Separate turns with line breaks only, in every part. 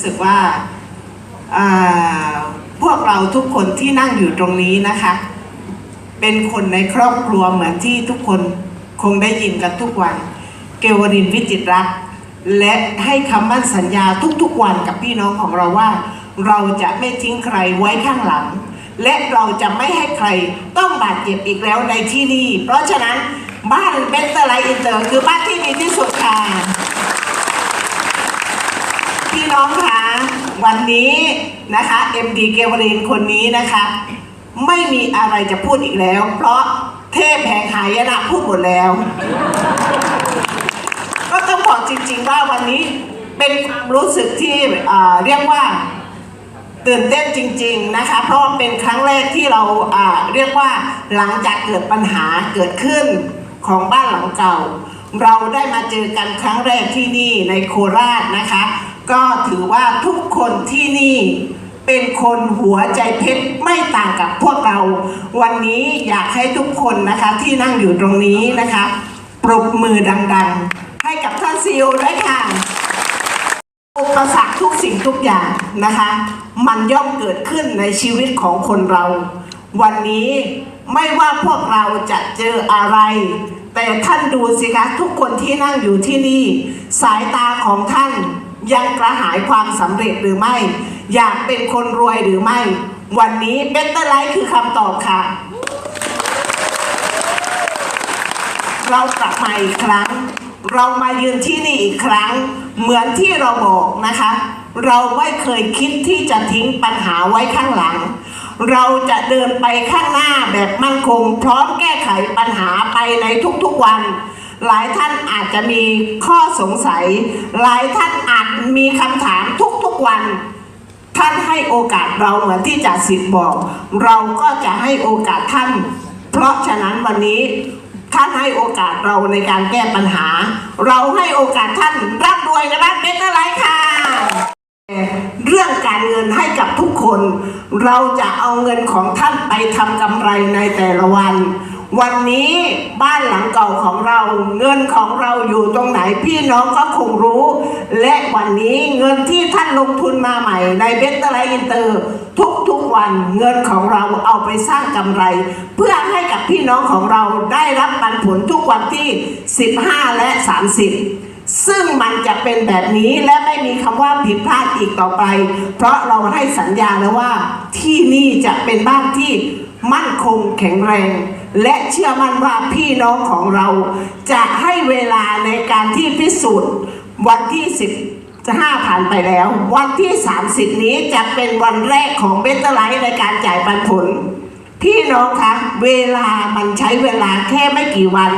รู้สึกว่าพวกเราทุกคนที่นั่งอยู่ตรงนี้นะคะ เป็นคนในครอบครัวเหมือนที่ทุกคนคงได้ยินกันทุกวัน เกวรินวิจิตรัก และให้คำมั่นสัญญาทุกๆวันกับพี่น้องของเราว่า เราจะไม่ทิ้งใครไว้ข้างหลัง และเราจะไม่ให้ใครต้องบาดเจ็บอีกแล้วในที่นี่ เพราะฉะนั้นบ้านเบสเตอร์ไลท์อินเตอร์คือบ้านที่ดีที่สุดค่ะ พี่น้องคะวันนี้นะคะ MD เกวรินคนนี้นะคะ ไม่มีอะไรจะพูดอีกแล้ว เพราะเทพแห่งหายนะพูดหมดแล้ว ก็ต้องบอกจริง ๆ ว่าวันนี้เป็นความรู้สึกที่เรียกว่าตื่นเต้นจริง ๆนะคะ เพราะเป็นครั้งแรกที่เราเรียกว่าหลังจากเกิดปัญหาเกิดขึ้นของบ้านหลังเก่า เราได้มาเจอกันครั้งแรกที่นี่ในโคราชนะคะ ก็ถือว่าทุกคนที่นี่เป็นคนหัวใจเพชรไม่ต่างกับพวกเรา วันนี้อยากให้ทุกคนนะคะที่นั่งอยู่ตรงนี้นะคะปรบมือดังๆ ให้กับท่านซีอด้วยค่ะ อุปสรรคทุกสิ่งทุกอย่างนะคะ มันย่อมเกิดขึ้นในชีวิตของคนเรา วันนี้ไม่ว่าพวกเราจะเจออะไร แต่ท่านดูสิคะทุกคนที่นั่งอยู่ที่นี่ สายตาของท่าน ยังกระหายความสำเร็จหรือไม่ อยากเป็นคนรวยหรือไม่ วันนี้เบตเตอร์ไลท์คือคำตอบค่ะ เรากลับมาอีกครั้ง เรามายืนที่นี่อีกครั้ง เหมือนที่เราบอกนะคะ เราไม่เคยคิดที่จะทิ้งปัญหาไว้ข้างหลัง เราจะเดินไปข้างหน้าแบบมั่นคง พร้อมแก้ไขปัญหาไปในทุกๆวัน หลายท่านอาจจะมีข้อสงสัย หลายท่านอาจมีคำถามทุกๆวัน ท่านให้โอกาสเราเหมือนที่จ่าสิทธิ์บอก เราก็จะให้โอกาสท่าน เพราะฉะนั้นวันนี้ท่านให้โอกาสเราในการแก้ปัญหา เราให้โอกาสท่านร่ำรวยนะบ้านเป็นอะไรค่ะเรื่องการเงินให้กับทุกคน เราจะเอาเงินของท่านไปทำกำไรในแต่ละวัน วันนี้บ้านหลังเก่าของเราเงินของเราอยู่ตรงไหนพี่น้องก็คงรู้ และวันนี้เงินที่ท่านลงทุนมาใหม่ ในเบสเตอร์ไลท์อินเตอร์ทุกๆวันเงินของเราเอาไปสร้างกำไร เพื่อให้กับพี่น้องของเราได้รับปันผลทุกวันที่ 15 และ 30ซึ่งมันจะเป็นแบบนี้และไม่มีคำว่าผิดพลาดอีกต่อไป เพราะเราให้สัญญาแล้วว่าที่นี่จะเป็นบ้านที่มั่นคงแข็งแรง และเชื่อมั่นว่าพี่น้องของเราจะให้เวลาในการที่พิสูจน์วันที่ 10 จะห้าผ่านไปแล้ว วันที่ 30 นี้จะเป็นวันแรกของเบสต์ไลท์ในการจ่ายปันผล พี่น้องคะเวลามันใช้เวลาแค่ไม่กี่วัน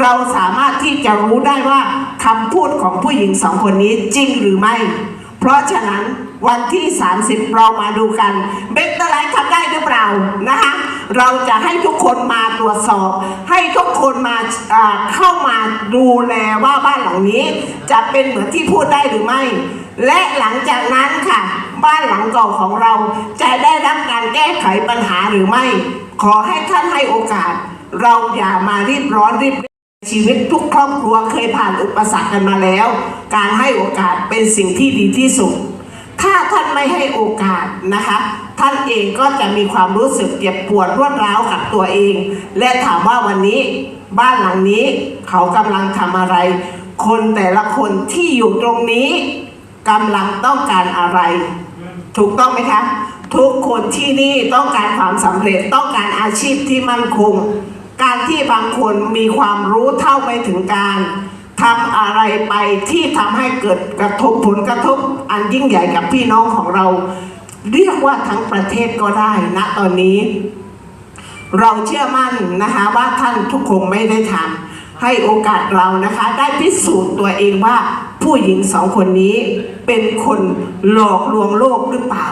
เราสามารถที่จะรู้ได้ว่าคำพูดของผู้หญิงสองคนนี้จริงหรือไม่ เพราะฉะนั้นวันที่ 30 เรามาดูกันเบสต์ไลท์ทำได้หรือเปล่านะคะ เราจะให้ทุกคนมาตรวจสอบ ให้ทุกคนมาเข้ามาดูแลว่าบ้านหลังนี้ จะเป็นเหมือนที่พูดได้หรือไม่ และหลังจากนั้นค่ะ บ้านหลังเก่าของเราจะได้รับการแก้ไขปัญหาหรือไม่ ขอให้ท่านให้โอกาส เราอย่ามารีบร้อนรีบชีวิตทุกครอบครัวเคยผ่านอุปสรรคกันมาแล้ว การให้โอกาสเป็นสิ่งที่ดีที่สุด ไม่ให้โอกาสนะคะ ท่านเองก็จะมีความรู้สึกเจ็บปวดรวดร้าวกับตัวเอง และถามว่าวันนี้บ้านหลังนี้เขากำลังทำอะไร คนแต่ละคนที่อยู่ตรงนี้กำลังต้องการอะไร ถูกต้องไหมคะ ทุกคนที่นี่ต้องการความสำเร็จต้องการอาชีพที่มั่นคง การที่บางคนมีความรู้เท่าไม่ถึงการ ทำอะไรไปที่ทำให้เกิดกระทบผลกระทบอันยิ่งใหญ่กับพี่น้องของเรา เรียกว่าทั้งประเทศก็ได้ณตอนนี้ เราเชื่อมั่นนะคะว่าท่านทุกคงไม่ได้ทำให้โอกาสเรานะคะได้พิสูจน์ตัวเองว่าผู้หญิงสองคนนี้เป็นคนหลอกลวงโลกหรือเปล่า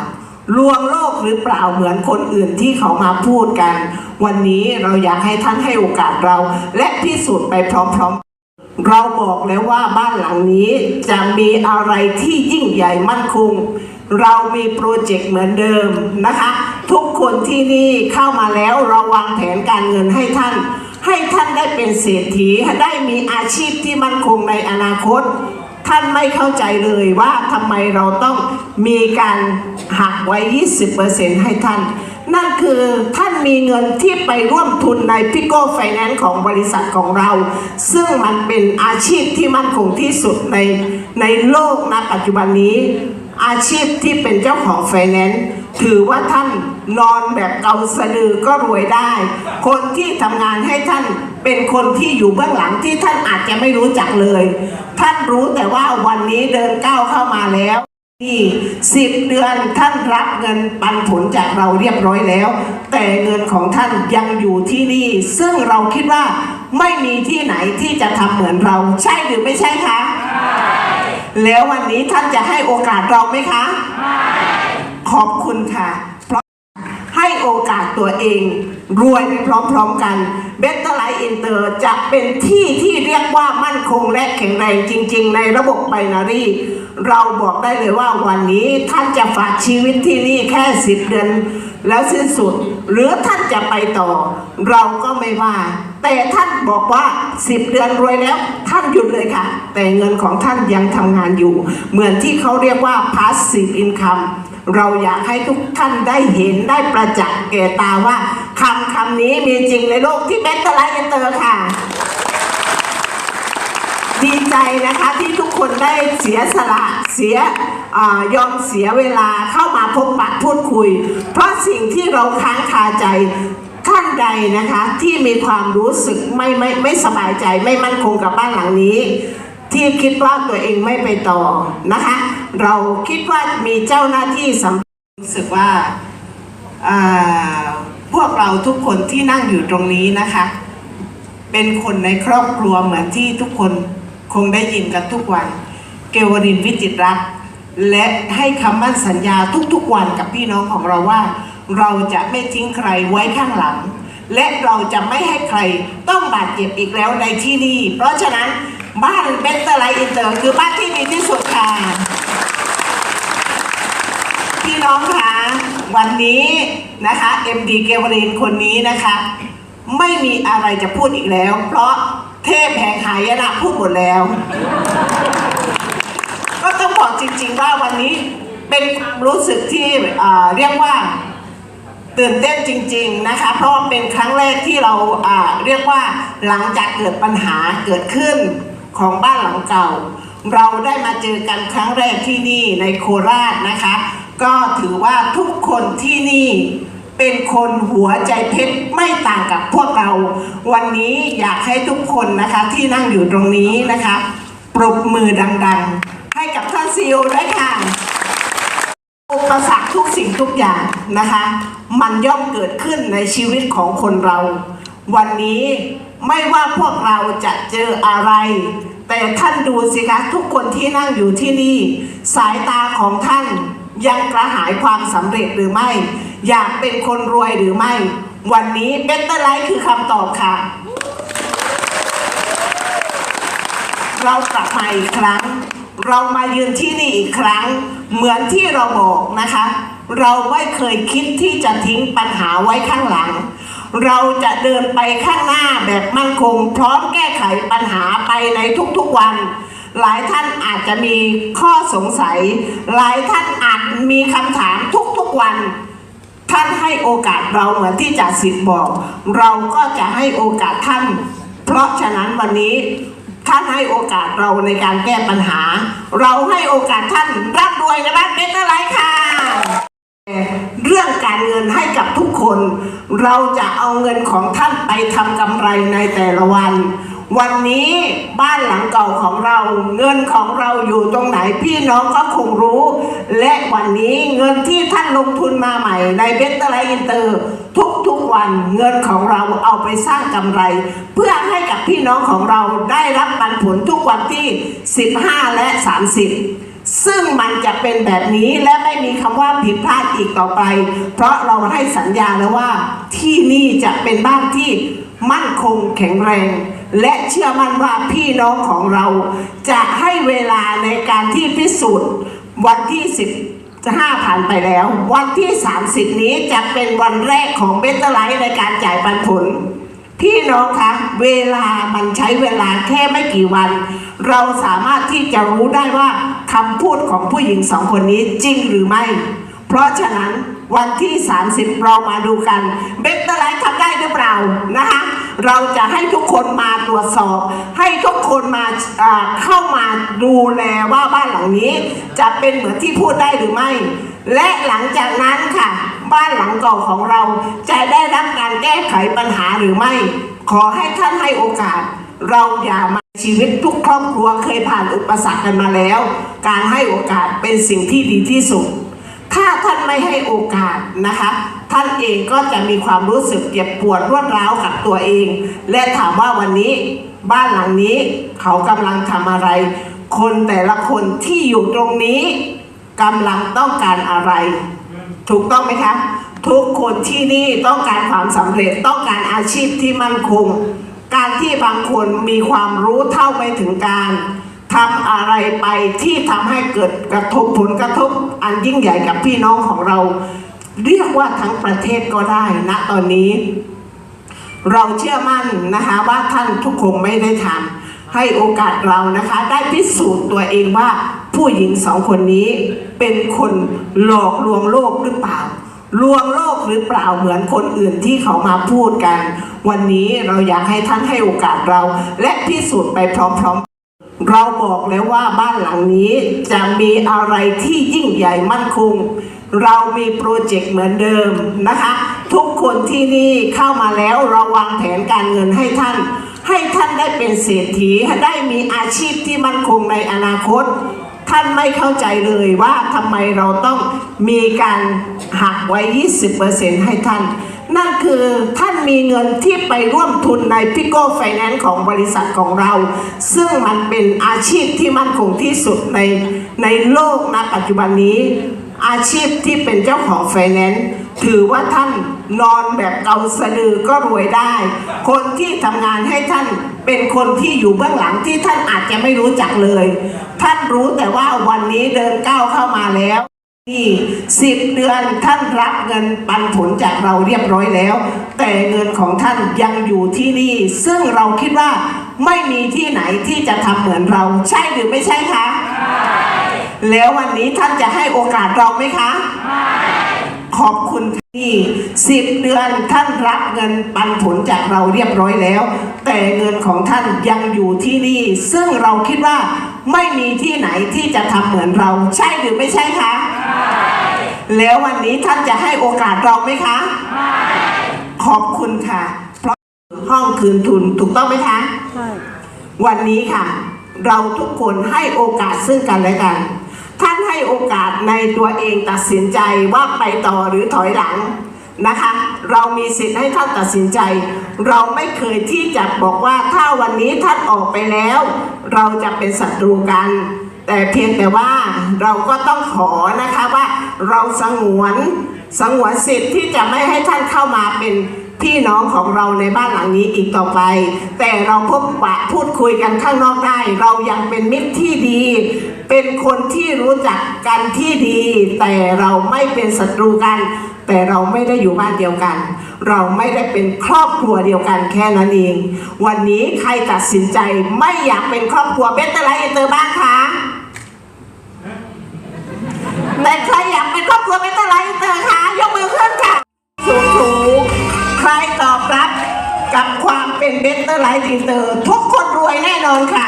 ลวงโลกหรือเปล่าเหมือนคนอื่นที่เขามาพูดกัน วันนี้เราอยากให้ท่านให้โอกาสเรา และพิสูจน์ไปพร้อมๆ เราบอกแล้วว่าบ้านหลังนี้จะมีอะไรที่ยิ่งใหญ่มั่นคง เรามีโปรเจกต์เหมือนเดิมนะคะ ทุกคนที่นี่เข้ามาแล้วเราวางแผนการเงินให้ท่าน ให้ท่านได้เป็นเศรษฐีได้มีอาชีพที่มั่นคงในอนาคต ท่านไม่เข้าใจเลยว่าทำไมเราต้องมีการหักไว้ 20%ให้ท่าน นั่นคือท่านมีเงินที่ไปร่วมทุนในพิโก้ไฟแนนซ์ของบริษัทของเรา ซึ่งมันเป็นอาชีพที่มั่นคงที่สุดในในโลกณปัจจุบันนี้ อาชีพที่เป็นเจ้าของไฟแนนซ์ถือว่าท่านนอนแบบเกาสะดือก็รวยได้ คนที่ทำงานให้ท่านเป็นคนที่อยู่เบื้องหลังที่ท่านอาจจะไม่รู้จักเลย ท่านรู้แต่ว่าวันนี้เดินก้าวเข้ามาแล้ว นี่สิบเดือนท่านรับเงินปันผลจากเราเรียบร้อยแล้ว แต่เงินของท่านยังอยู่ที่นี่ ซึ่งเราคิดว่าไม่มีที่ไหนที่จะทำเหมือนเรา ใช่หรือไม่ใช่คะแล้ววันนี้ท่านจะให้โอกาสเราไหมคะขอบคุณค่ะ เพราะให้โอกาส ตัวเอง รวยไปพร้อมๆกันเบตเตอร์ไลท์อินเตอร์จะเป็นที่ที่เรียกว่ามั่นคงและแข็งแรงจริง ๆ ในระบบไบนารีเราบอกได้เลยว่าวันนี้ท่านจะฝากชีวิตที่นี่แค่สิบเดือน แล้วสิ้นสุด หรือท่านจะไปต่อ เราก็ไม่ว่า แต่ท่านบอกว่า10เดือนรวยแล้ว ท่านหยุดเลยค่ะ แต่เงินของท่านยังทำงานอยู่ เหมือนที่เขาเรียกว่า passive income เราอยากให้ทุกท่านได้เห็นได้ประจักษ์แก่ตาว่าคำคำนี้มีจริงในโลกที่เบสต์ไลท์เตอร์ค่ะ ดีใจนะคะที่ทุกคนได้เสียสละเสียอยอมเสียเวลาเข้ามาพบปะพูดคุย เพราะสิ่งที่เราค้างคาใจท่านใดนะคะที่มีความรู้สึกไม่ไม่ไม่สบายใจไม่มั่นคงกับบ้านหลังนี้ ที่คิดว่าตัวเองไม่ไปต่อนะคะ เราคิดว่ามีเจ้าหน้าที่สำรู้สึกว่าพวกเราทุกคนที่นั่งอยู่ตรงนี้นะคะ เป็นคนในครอบครัวเหมือนที่ทุกคนคงได้ยินกันทุกวัน เกวรินวิจิตรัก และให้คำมั่นสัญญาทุกๆวันกับพี่น้องของเราว่า เราจะไม่ทิ้งใครไว้ข้างหลัง และเราจะไม่ให้ใครต้องบาดเจ็บอีกแล้วในที่นี่เพราะฉะนั้นบ้านเบสเตอร์ไลท์อินเตอร์คือบ้านที่ดีที่สุดค่ะ พี่น้องคะวันนี้นะคะ MD เกวรินคนนี้นะคะ ไม่มีอะไรจะพูดอีกแล้ว เพราะเทพแห่งหายนะพูดหมดแล้ว ก็ต้องบอกจริง ๆ ว่าวันนี้เป็นความรู้สึกที่เรียกว่าตื่นเต้นจริง ๆนะคะ เพราะเป็นครั้งแรกที่เราเรียกว่าหลังจากเกิดปัญหาเกิดขึ้นของบ้านหลังเก่า เราได้มาเจอกันครั้งแรกที่นี่ในโคราชนะคะ ก็ถือว่าทุกคนที่นี่เป็นคนหัวใจเพชรไม่ต่างกับพวกเรา วันนี้อยากให้ทุกคนนะคะที่นั่งอยู่ตรงนี้นะคะปรบมือดังๆ ให้กับท่านซีโอด้วยค่ะ อุปสรรคทุกสิ่งทุกอย่างนะคะ มันย่อมเกิดขึ้นในชีวิตของคนเรา วันนี้ไม่ว่าพวกเราจะเจออะไร แต่ท่านดูสิคะทุกคนที่นั่งอยู่ที่นี่ สายตาของท่าน ยังกระหายความสำเร็จหรือไม่ อยากเป็นคนรวยหรือไม่ วันนี้เบตเตอร์ไลท์คือคำตอบค่ะ เรากลับมาอีกครั้ง เรามายืนที่นี่อีกครั้ง เหมือนที่เราบอกนะคะ เราไม่เคยคิดที่จะทิ้งปัญหาไว้ข้างหลัง เราจะเดินไปข้างหน้าแบบมั่นคง พร้อมแก้ไขปัญหาไปในทุกๆวัน หลายท่านอาจจะมีข้อสงสัย หลายท่านอาจมีคำถามทุกๆวัน ท่านให้โอกาสเราเหมือนที่จ่าสิทธิ์บอก เราก็จะให้โอกาสท่าน เพราะฉะนั้นวันนี้ท่านให้โอกาสเราในการแก้ปัญหา เราให้โอกาสท่านร่ำรวยกันบ้านเป็นอะไรค่ะเรื่องการเงินให้กับทุกคน เราจะเอาเงินของท่านไปทำกำไรในแต่ละวัน วันนี้บ้านหลังเก่าของเราเงินของเราอยู่ตรงไหนพี่น้องก็คงรู้ และวันนี้เงินที่ท่านลงทุนมาใหม่ ในเบสเตอร์ไลท์อินเตอร์ทุกๆวันเงินของเราเอาไปสร้างกำไร เพื่อให้กับพี่น้องของเราได้รับปันผลทุกวันที่ 15 และ 30ซึ่งมันจะเป็นแบบนี้และไม่มีคำว่าผิดพลาดอีกต่อไป เพราะเราให้สัญญาแล้วว่าที่นี่จะเป็นบ้านที่มั่นคงแข็งแรง และเชื่อมั่นว่าพี่น้องของเราจะให้เวลาในการที่พิสูจน์วันที่10จะห้าผ่านไปแล้ว วันที่ 30 นี้จะเป็นวันแรกของเบตตอร์ไลท์ในการจ่ายปันผล พี่น้องคะเวลามันใช้เวลาแค่ไม่กี่วัน เราสามารถที่จะรู้ได้ว่าคำพูดของผู้หญิงสองคนนี้จริงหรือไม่ เพราะฉะนั้น วันที่ 30 เรามาดูกัน เบสเตอร์ไลท์ทำได้หรือเปล่านะคะเราจะให้ทุกคนมาตรวจสอบ ให้ทุกคนมาเข้ามาดูแลว่าบ้านหลังนี้ จะเป็นเหมือนที่พูดได้หรือไม่ และหลังจากนั้นค่ะ บ้านหลังเก่าของเราจะได้รับการแก้ไขปัญหาหรือไม่ ขอให้ท่านให้โอกาส เราอย่ามาชีวิตทุกครอบครัวเคยผ่านอุปสรรคกันมาแล้ว การให้โอกาสเป็นสิ่งที่ดีที่สุดาท่านไม่ให้โอกาสนะคะ ท่านเองก็จะมีความรู้สึกเจ็บปวดรวดร้าวกับตัวเอง และถามว่าวันนี้บ้านหลังนี้เขากำลังทำอะไร คนแต่ละคนที่อยู่ตรงนี้กำลังต้องการอะไร ถูกต้องไหมคะทุกคนที่นี่ต้องการความสำเร็จต้องการอาชีพที่มั่นคง การที่บางคนมีความรู้เท่าไม่ถึงการ ทำอะไรไปที่ทำให้เกิดกระทบผลกระทบอันยิ่งใหญ่กับพี่น้องของเรา เรียกว่าทั้งประเทศก็ได้ณตอนนี้ เราเชื่อมั่นนะคะว่าท่านทุกคงไม่ได้ทำให้โอกาสเรานะคะ ได้พิสูจน์ตัวเองว่าผู้หญิงสองคนนี้เป็นคนหลอกลวงโลกหรือเปล่าลวงโลกหรือเปล่าเหมือนคนอื่นที่เขามาพูดกัน วันนี้เราอยากให้ท่านให้โอกาสเรา และพิสูจน์ไปพร้อมๆ เราบอกแล้วว่าบ้านหลังนี้จะมีอะไรที่ยิ่งใหญ่มั่นคง เรามีโปรเจกต์เหมือนเดิมนะคะ ทุกคนที่นี่เข้ามาแล้วเราวางแผนการเงินให้ท่าน ให้ท่านได้เป็นเศรษฐีได้มีอาชีพที่มั่นคงในอนาคต ท่านไม่เข้าใจเลยว่าทำไมเราต้องมีการหักไว้ 20%ให้ท่าน นั่นคือท่านมีเงินที่ไปร่วมทุนในพิโก้ไฟแนนซ์ของบริษัทของเรา ซึ่งมันเป็นอาชีพที่มั่นคงที่สุดในในโลกณปัจจุบันนี้ อาชีพที่เป็นเจ้าของไฟแนนซ์ถือว่าท่านนอนแบบเกาสะดือก็รวยได้ คนที่ทำงานให้ท่าน เป็นคนที่อยู่เบื้องหลังที่ท่านอาจจะไม่รู้จักเลย ท่านรู้แต่ว่าวันนี้เดินก้าวเข้ามาแล้วนี่สิบเดือนท่านรับเงินปันผลจากเราเรียบร้อยแล้ว แต่เงินของท่านยังอยู่ที่นี่ ซึ่งเราคิดว่าไม่มีที่ไหนที่จะทำเหมือนเรา ใช่หรือไม่ใช่คะ แล้ววันนี้ท่านจะให้โอกาสเราไหมคะ ขอบคุณที่สิบเดือนท่านรับเงินปันผลจากเราเรียบร้อยแล้ว แต่เงินของท่านยังอยู่ที่นี่ ซึ่งเราคิดว่าไม่มีที่ไหนที่จะทำเหมือนเรา ใช่หรือไม่ใช่คะแล้ววันนี้ท่านจะให้โอกาสเราไหมคะ ขอบคุณค่ะ เพราะห้องคืนทุนถูกต้องไหมคะ
ใช่
วันนี้ค่ะ เราทุกคนให้โอกาสซึ่งกันและกัน ท่านให้โอกาสในตัวเองตัดสินใจว่าไปต่อหรือถอยหลังนะคะ เรามีสิทธิ์ให้ท่านตัดสินใจ เราไม่เคยที่จะบอกว่าถ้าวันนี้ท่านออกไปแล้ว เราจะเป็นศัตรูกัน แต่เพียงแต่ว่าเราก็ต้องขอนะคะว่าเราสงวนสงวนสิทธิ์ที่จะไม่ให้ท่านเข้ามาเป็น พี่น้องของเราในบ้านหลังนี้อีกต่อไป แต่เราพบปะพูดคุยกันข้างนอกได้ เรายังเป็นมิตรที่ดี เป็นคนที่รู้จักกันที่ดี แต่เราไม่เป็นศัตรูกัน แต่เราไม่ได้อยู่บ้านเดียวกัน เราไม่ได้เป็นครอบครัวเดียวกันแค่นั้นเอง วันนี้ใครตัดสินใจไม่อยากเป็นครอบครัวเบสเตอร์ไลท์อินเตอร์บ้างคะแต่ใครอยากเป็นครอบครัวเบ กับความเป็นเบสเตอร์ไลท์อินเตอร์ทุกคนรวยแน่นอนค่ะ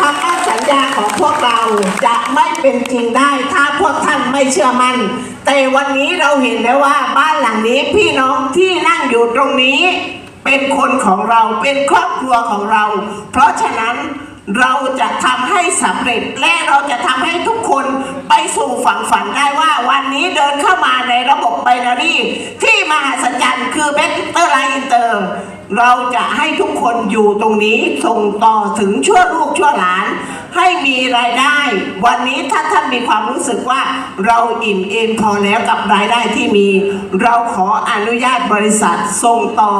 คำมั่นสัญญาของพวกเราจะไม่เป็นจริงได้ ถ้าพวกท่านไม่เชื่อมั่นแต่วันนี้เราเห็นแล้วว่าบ้านหลังนี้พี่น้องที่นั่งอยู่ตรงนี้ เป็นคนของเราเป็นครอบครัวของเรา เพราะฉะนั้น เราจะทำให้สำเร็จและเราจะทำให้ทุกคนไปสู่ฝั่งฝันได้ว่าวันนี้เดินเข้ามาในระบบไบนารีที่มหัศจรรย์คือเบสเตอร์ไลน์อินเตอร์ เราจะให้ทุกคนอยู่ตรงนี้ส่งต่อถึงชั่วลูกชั่วหลาน ให้มีรายได้ วันนี้ถ้าท่านมีความรู้สึกว่าเราอิ่มเอมพอแล้วกับรายได้ที่มี เราขออนุญาตบริษัทส่งต่อ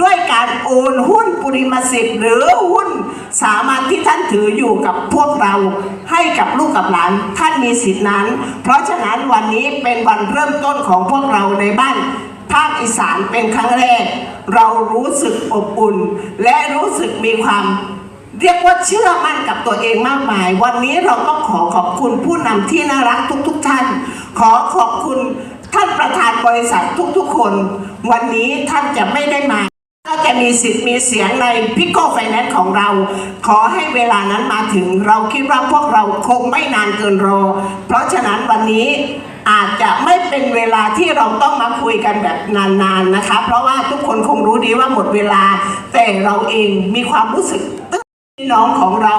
ด้วยการโอนหุ้นปุริมสิทธิ์หรือหุ้น สามัญที่ท่านถืออยู่กับพวกเราให้กับลูกกับหลานท่านมีสิทธินั้น เพราะฉะนั้นวันนี้เป็นวันเริ่มต้นของพวกเราในบ้านภาคอีสานเป็นครั้งแรก เรารู้สึกอบอุ่น และรู้สึกมีความเรียกว่าเชื่อมั่นกับตัวเองมากมาย วันนี้เราต้องขอขอบคุณผู้นำที่น่ารักทุกๆทท่าน ขอขอบคุณท่านประธานบริษัททุกๆคน วันนี้ท่านจะไม่ได้มา จะมีสิทธิ์มีเสียงในพิโก้ไฟแนนซ์ของเรา ขอให้เวลานั้นมาถึงเราคิดว่าพวกเราคงไม่นานเกินรอ เพราะฉะนั้นวันนี้อาจจะไม่เป็นเวลาที่เราต้องมาคุยกันแบบนานๆนะคะ เพราะว่าทุกคนคงรู้ดีว่าหมดเวลา แต่เราเองมีความรู้สึก พี่น้องของเรา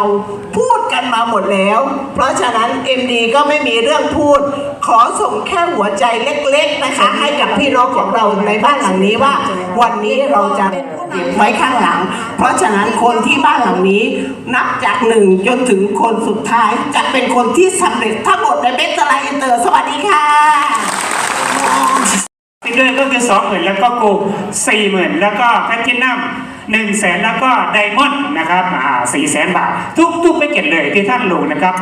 พูดกันมาหมดแล้ว เพราะฉะนั้น MD ก็ไม่มีเรื่องพูด ขอส่งแค่หัวใจเล็ก ๆนะคะ ให้กับพี่น้องของเราในบ้านหลังนี้ว่า วันนี้เราจะเก็บไว้ข้างหลัง เพราะฉะนั้นคนที่บ้านหลังนี้ นับจากหนึ่งจนถึงคนสุดท้ายจะเป็นคนที่สำเร็จทั้งหมดในเบสไลน์อินเตอร์สวัสดีค่ะ
ติดเลยก็คือสองหมื่นแล้วก็กูสี่หมื่นแล้วก็แพททินัม หนึ่งแสนแล้วก็ไดมอนด์นะครับอ่าสี่แสนบาท ทุกๆไปเก็ตเลยที่ท่านลงนะครับ